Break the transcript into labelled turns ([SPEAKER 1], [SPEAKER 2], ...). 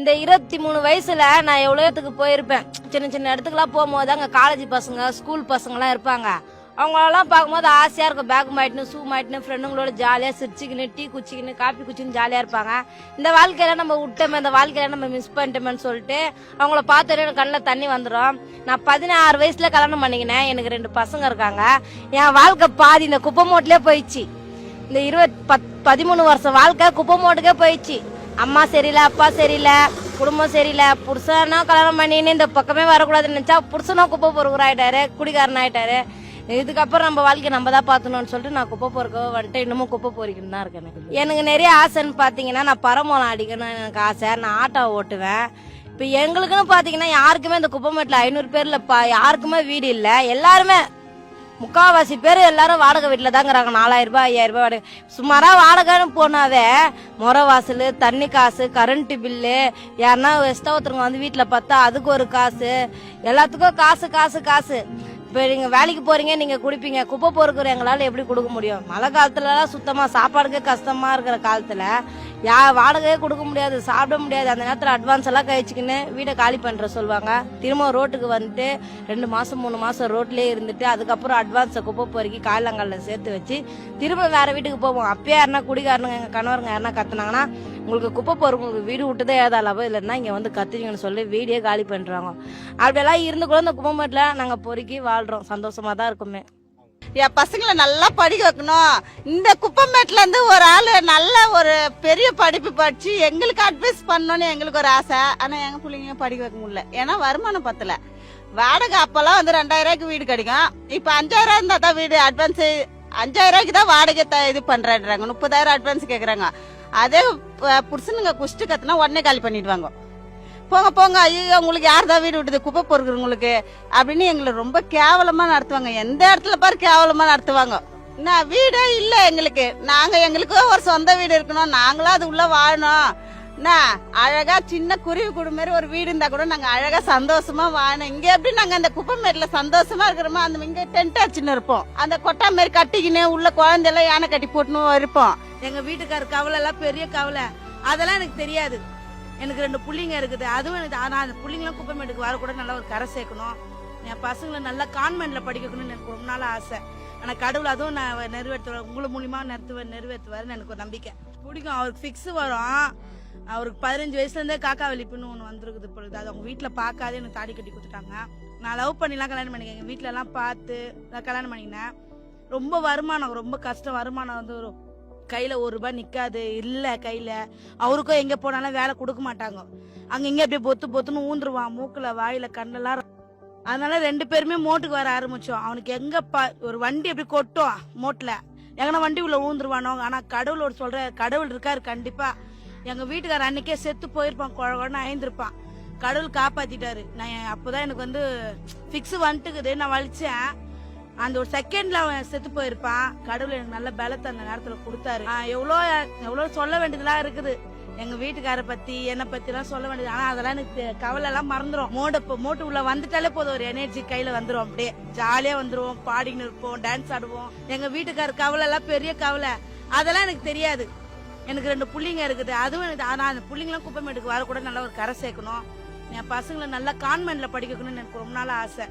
[SPEAKER 1] இந்த இருபத்தி மூணு வயசுல நான் எவ்வளோ இடத்துக்கு போயிருப்பேன்? சின்ன சின்ன இடத்துக்குலாம் போகும்போது அங்கே காலேஜ் பசங்க ஸ்கூல் பசங்கலாம் இருப்பாங்க. அவங்களெல்லாம் பார்க்கும்போது ஆசையாக இருக்கும். பேக் மாட்டினு ஷூ மாட்டினு ஃப்ரெண்டுங்களோட ஜாலியாக சிரிச்சுக்கின்னு டீ குச்சிக்கின்னு காப்பி குச்சின்னு ஜாலியாக இருப்பாங்க. இந்த வாழ்க்கையில நம்ம விட்டோமே இந்த வாழ்க்கையில நம்ம மிஸ் பண்ணிட்டோமேன்னு சொல்லிட்டு அவங்கள பார்த்தோன்னே கண்ணில் தண்ணி வந்துடும் நான் பதினாறு வயசுல கல்யாணம் பண்ணிக்கினேன். எனக்கு ரெண்டு பசங்க இருக்காங்க. என் வாழ்க்கை பாதி இந்த குப்பை மூட்டிலே போயிடுச்சு. இந்த இருபத் பத் பதிமூணு வருஷம் வாழ்க்கை குப்பை மூட்டுக்கே போயிடுச்சு. அம்மா சரியில்லை அப்பா சரியில்லை குடும்பம் சரியில்லை. புருஷனா கல்யாணம் பண்ணின்னு இந்த பக்கமே வரக்கூடாதுன்னு நினச்சா புருஷனும் குப்பை பொறுக்கிற ஆயிட்டாரு குடிகாரன் ஆயிட்டாரு இதுக்கப்புறம் நம்ம வாழ்க்கை நம்ம தான் பார்த்தணும்னு சொல்லிட்டு நான் குப்பை பொறுக்க வந்துட்டு இன்னமும் குப்பை பொறிக்கணும் தான் இருக்கேன் எனக்கு. எனக்கு நிறைய ஆசைன்னு பார்த்தீங்கன்னா நான் பரமோலம் அடிக்கணும்னு எனக்கு ஆசை. நான் ஆட்டோ ஓட்டுவேன். இப்போ எங்களுக்குன்னு பார்த்தீங்கன்னா யாருக்குமே இந்த குப்பை மேட்டில் ஐநூறு பேரில் பா யாருக்குமே வீடு இல்லை. எல்லாருமே முக்காவாசி பேர் எல்லாரும் வாடகை வீட்டில் தாங்கிறாங்க நாலாயிரம் ரூபாய் ஐயாயிரம் ரூபாய் வாடகை. சுமாராக வாடகைன்னு போனாவே முறை வாசல் தண்ணி காசு கரண்ட்டு பில்லு யாருன்னா எஸ்டா ஒருத்தருங்க வந்து வீட்டில் பார்த்தா அதுக்கு ஒரு காசு. எல்லாத்துக்கும் காசு காசு காசு. இப்போ நீங்கள் வேலைக்கு போறீங்க நீங்கள் குடிப்பீங்க குப்பை பொறுக்கிற எங்களால் எப்படி கொடுக்க முடியும்? மழை காலத்துலலாம் சுத்தமாக சாப்பாடுக்கே கஷ்டமாக இருக்கிற காலத்தில் யா வாடகையே கொடுக்க முடியாது சாப்பிட முடியாது. அந்த நேரத்தில் அட்வான்ஸ் எல்லாம் கழிச்சுக்கின்னு வீடை காலி பண்ணுற சொல்லுவாங்க. திரும்ப ரோட்டுக்கு வந்துட்டு ரெண்டு மாதம் மூணு மாதம் ரோட்லேயே இருந்துட்டு அதுக்கப்புறம் அட்வான்ஸை குப்பை பொறுக்கி காயிலங்காலில் சேர்த்து வச்சு திரும்ப வேற வீட்டுக்கு போவோம். அப்பயே யாருனா குடிகாரனுங்க எங்கள் கணவருங்க யாருனா கத்துனாங்கன்னா உங்களுக்கு குப்பை பொறுக்கு வீடு விட்டுதே ஏதா இல்லைன்னா இங்கே வந்து கத்துறீங்கன்னு சொல்லி வீடியே காலி பண்ணுறாங்க அப்படியெல்லாம் இருந்து கூட இந்த குப்பை மட்டும் நாங்கள் பொறுக்கி வாழ்கிறோம் சந்தோஷமாக தான் இருக்குமே.
[SPEAKER 2] என் பசங்களை நல்லா படிக்க வைக்கணும். இந்த குப்பமேட்ல இருந்து ஒரு ஆள் நல்ல ஒரு பெரிய படிப்பு படித்து எங்களுக்கு அட்வைஸ் பண்ணணும்னு எங்களுக்கு ஒரு ஆசை. ஆனால் எங்கள் பிள்ளைங்க படிக்க வைக்க முடியல. ஏன்னா வருமானம் பத்தல. வாடகை அப்போல்லாம் வந்து ரெண்டாயிரூவாய்க்கு வீடு கிடைக்கும். இப்போ அஞ்சாயிரம் இருந்தால் தான் வீடு அட்வான்ஸ் அஞ்சாயிரூவாய்க்கு தான் வாடகை த- இது பண்ணுறாங்க முப்பதாயிரம் அட்வான்ஸ் கேட்குறாங்க அதே புருஷனுங்க குஷ்டு கத்துனா உடனே காலி பண்ணிடுவாங்க. போங்க போங்க. ஐயோ உங்களுக்கு யார் தான் வீடு விட்டுது? குப்பை பொறுக்குறவங்களுக்கு. அப்படின்னு எங்களை ரொம்ப கேவலமா நடத்துவாங்க. எந்த இடத்துல பாரு கேவலமா நடத்துவாங்க. நான் வீடே இல்ல எங்களுக்கு. நாங்க எங்களுக்கு ஒரு சொந்த வீடு இருக்கணும். நாங்களும் அது உள்ள வாழணும். என்ன அழகா சின்ன குருவி கூடு மாதிரி ஒரு வீடு இருந்தா கூட நாங்க அழகா சந்தோஷமா வாழணும். இங்க எப்படி நாங்க அந்த குப்பை மேட்ல சந்தோஷமா இருக்கிறோமோ அந்த இங்க டென்ட் அடிச்சுன்னு இருப்போம். அந்த கொட்டா மாதிரி கட்டிக்கின்னு உள்ள குழந்தையெல்லாம் யானை கட்டி போட்டுன்னு இருப்போம்.
[SPEAKER 3] எங்க வீட்டுக்கார கவலை எல்லாம் பெரிய கவலை. அதெல்லாம் எனக்கு தெரியாது. எனக்கு ரெண்டு பிள்ளைங்க இருக்குது. அதுவும் எனக்கு ஆனால் அந்த புள்ளிங்களும் குப்பைமேட்டுக்கு வரக்கூட நல்லா ஒரு கரை சேர்க்கணும். என் பசங்களை நல்லா கான்வென்ட்ல படிக்கணும்னு எனக்கு ரொம்ப நாள் ஆசை. ஆனால் கடவுள் அதுவும் நான் நிறைவேற்றுவேன் உங்களை மூலியமாக நிறுத்துவேன் நிறைவேற்றுவாருன்னு எனக்கு ஒரு நம்பிக்கை. பிடிக்கும். அவருக்கு ஃபிக்ஸு வரும். அவருக்கு பதினஞ்சு வயசுலேருந்தே காக்கா வலிப்புன்னு ஒன்று வந்திருக்குது பொழுது. அது அவங்க வீட்டில் பார்க்காதே எனக்கு தாடி கட்டி கொடுத்துட்டாங்க. நான் லவ் பண்ணிலாம் கல்யாணம் பண்ணிக்கேன். எங்கள் வீட்டிலலாம் பார்த்து நான் கல்யாணம் பண்ணிக்கினேன். ரொம்ப வருமானம் ரொம்ப கஷ்டம். வருமானம் வந்து ஒரு கையில் ஒரு ரூபாய் நிற்காது இல்லை கையில். அவருக்கும் எங்கே போனாலும் வேலை கொடுக்க மாட்டாங்க. அங்கே இங்கே அப்படியே பொத்து பொத்துன்னு ஊந்துருவான். மூக்கில் வாயில் கண்ணெல்லாம். அதனால ரெண்டு பேருமே மோட்டுக்கு வர ஆரம்பிச்சோம். அவனுக்கு எங்க ஒரு வண்டி அப்படி கொட்டும் மோட்டில். எங்கன்னா வண்டி உள்ள ஊந்துருவானோ? கடவுள் ஒரு சொல்ற கடவுள் இருக்காரு கண்டிப்பா. எங்க வீட்டுக்காரர் அன்னைக்கே செத்து போயிருப்பான். குழ குழன்னு அயந்திருப்பான். கடவுள் காப்பாத்திட்டாரு. நான் அப்போதான் எனக்கு வந்து ஃபிக்ஸ் வந்துட்டுக்குது. நான் வலிச்சேன். அந்த ஒரு செகண்ட்ல அவன் செத்து போயிருப்பான். கடவுள் எனக்கு நல்ல பலத்தை அந்த நேரத்துல கொடுத்தாரு. எவ்வளோ எவ்வளோ சொல்ல வேண்டியதெல்லாம் இருக்குது. எங்க வீட்டுக்கார பத்தி என்ன பத்தி எல்லாம் சொல்ல வேண்டியது. ஆனா அதெல்லாம் எனக்கு கவலை எல்லாம் மறந்துடும் மோட இப்போ மோட்டு உள்ள வந்துட்டாலே போதும். ஒரு எனர்ஜி கையில வந்துடும் அப்படியே ஜாலியா வந்துருவோம். பாடின்னு இருப்போம். டான்ஸ் ஆடுவோம். எங்க வீட்டுக்கார கவலை எல்லாம் பெரிய கவலை. அதெல்லாம் எனக்கு தெரியாது. எனக்கு ரெண்டு புள்ளிங்க இருக்குது. அதுவும் எனக்கு ஆனா அந்த புள்ளிங்கெல்லாம் வர வரக்கூட நல்லா ஒரு கரை சேர்க்கணும். என் பசங்களை நல்லா கான்வென்ட்ல படிக்கணும்னு எனக்கு ரொம்ப நாள் ஆசை.